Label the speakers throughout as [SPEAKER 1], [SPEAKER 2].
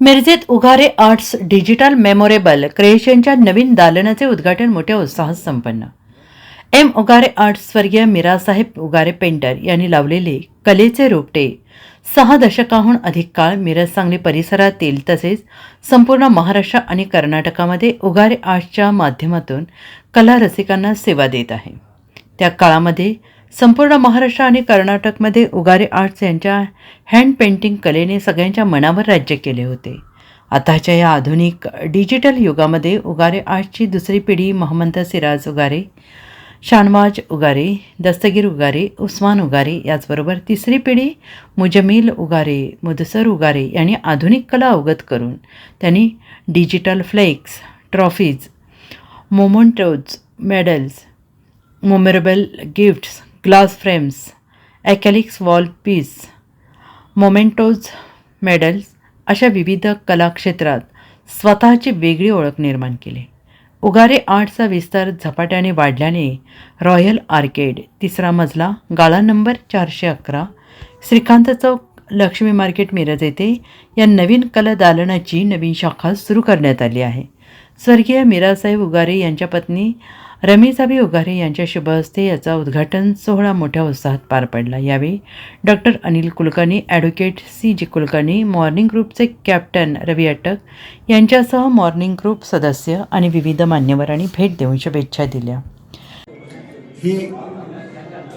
[SPEAKER 1] मिरजेत उघारे arts digital memorable क्रिएशनच्या नवीन दालनाचे उद्घाटन मोठ्या उत्साहात संपन्न. एम उगारे आर्ट्स स्वर्गीय मीरासाहेब उगारे पेंटर यांनी लावलेले कलेचे रोपटे सहा दशकाहून अधिक काळ मिरज सांगली परिसरातील तसेच संपूर्ण महाराष्ट्र आणि कर्नाटकामध्ये उगारे आर्ट्सच्या माध्यमातून कला रसिकांना सेवा देत आहे. त्या काळामध्ये संपूर्ण महाराष्ट्र आणि कर्नाटकमध्ये उगारे आर्ट्स यांच्या हँड पेंटिंग कलेने सगळ्यांच्या मनावर राज्य केले होते. आताच्या या आधुनिक डिजिटल युगामध्ये उगारे आर्ट्सची दुसरी पिढी महमंत सिराज उगारे शानवाज उगारे दस्तगीर उगारे उस्मान उगारे याचबरोबर तिसरी पिढी मुजमील उगारे मुदसर उगारे यांनी आधुनिक कला अवगत करून त्यांनी digital flex trophies mementos medals memorable gifts glass frames acrylics wall piece mementos medals अशा विविध कलाक्षेत्रात स्वतःची वेगळी ओळख निर्माण केली. उगारे आर्टचा विस्तार झपाट्याने वाढल्याने रॉयल आर्केड तिसरा मजला गाळा नंबर चारशे अकरा श्रीकांत चौक लक्ष्मी मार्केट मिरज येथे या नवीन कला दालनाची नवीन शाखा सुरू करण्यात आली आहे. स्वर्गीय मीरासाहेब उगारे यांच्या पत्नी रमीसाबी उगारे यांच्या शुभ हस्ते याचा उद्घाटन सोहळा मोठ्या उत्साहात पार पडला. यावेळी doctor Anil Kulkarni advocate C. G. Kulkarni morning ग्रुपचे कॅप्टन रवी अटक यांच्यासह मॉर्निंग ग्रुप सदस्य आणि विविध मान्यवरांनी भेट देऊन शुभेच्छा दिल्या.
[SPEAKER 2] ही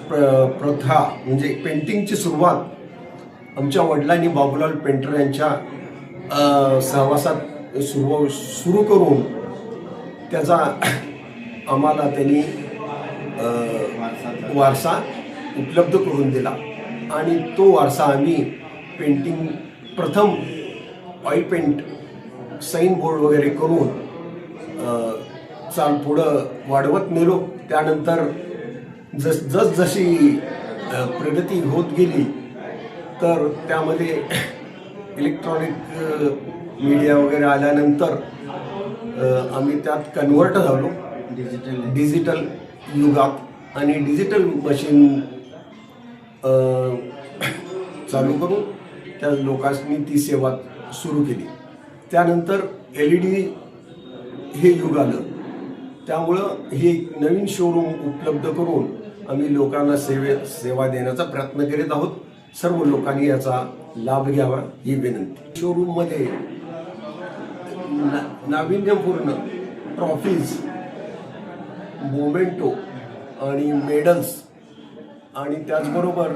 [SPEAKER 2] प्र प्रथा म्हणजे पेंटिंगची सुरुवात आमच्या वडिलांनी बाबूलाल पेंटर यांच्या सहवासात सुरू सुरू करून त्याचा आम्हाला त्यांनी वारसा उपलब्ध करून दिला. आणि तो वारसा आम्ही पेंटिंग प्रथम ऑइल पेंट साईन बोर्ड वगैरे करून चाल पुढं वाढवत नेलो. त्यानंतर जस जस जशी प्रगती होत गेली तर त्यामध्ये इलेक्ट्रॉनिक मीडिया वगैरे आल्यानंतर आम्ही त्यात कन्वर्ट झालो. डिजिटल डिजिटल युगात. आणि डिजिटल मशीन चालू करून त्या लोकांनी ती सेवा सुरू केली. त्यानंतर एल ई डी हे युग आलं. त्यामुळं हे नवीन शोरूम उपलब्ध करून आम्ही लोकांना सेवे सेवा देण्याचा प्रयत्न करीत आहोत. सर्व लोकांनी याचा लाभ घ्यावा ही विनंती. शोरूममध्ये ना- नाविन्यपूर्ण ट्रॉफीज मोमेंटो आणि मेडल्स आणि त्याचबरोबर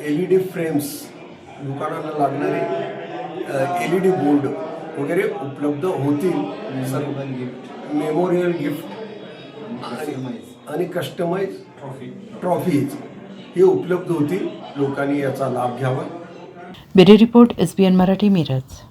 [SPEAKER 2] एल ई डी फ्रेम्स दुकानाला लागणारे एल ई डी बोर्ड वगैरे उपलब्ध होतील. सर्व मेमोरियल गिफ्ट आणि कस्टमाइज ट्रॉफीज हे उपलब्ध होतील. लोकांनी याचा लाभ घ्यावा.
[SPEAKER 1] Bureau report S B N Marathi Miraj.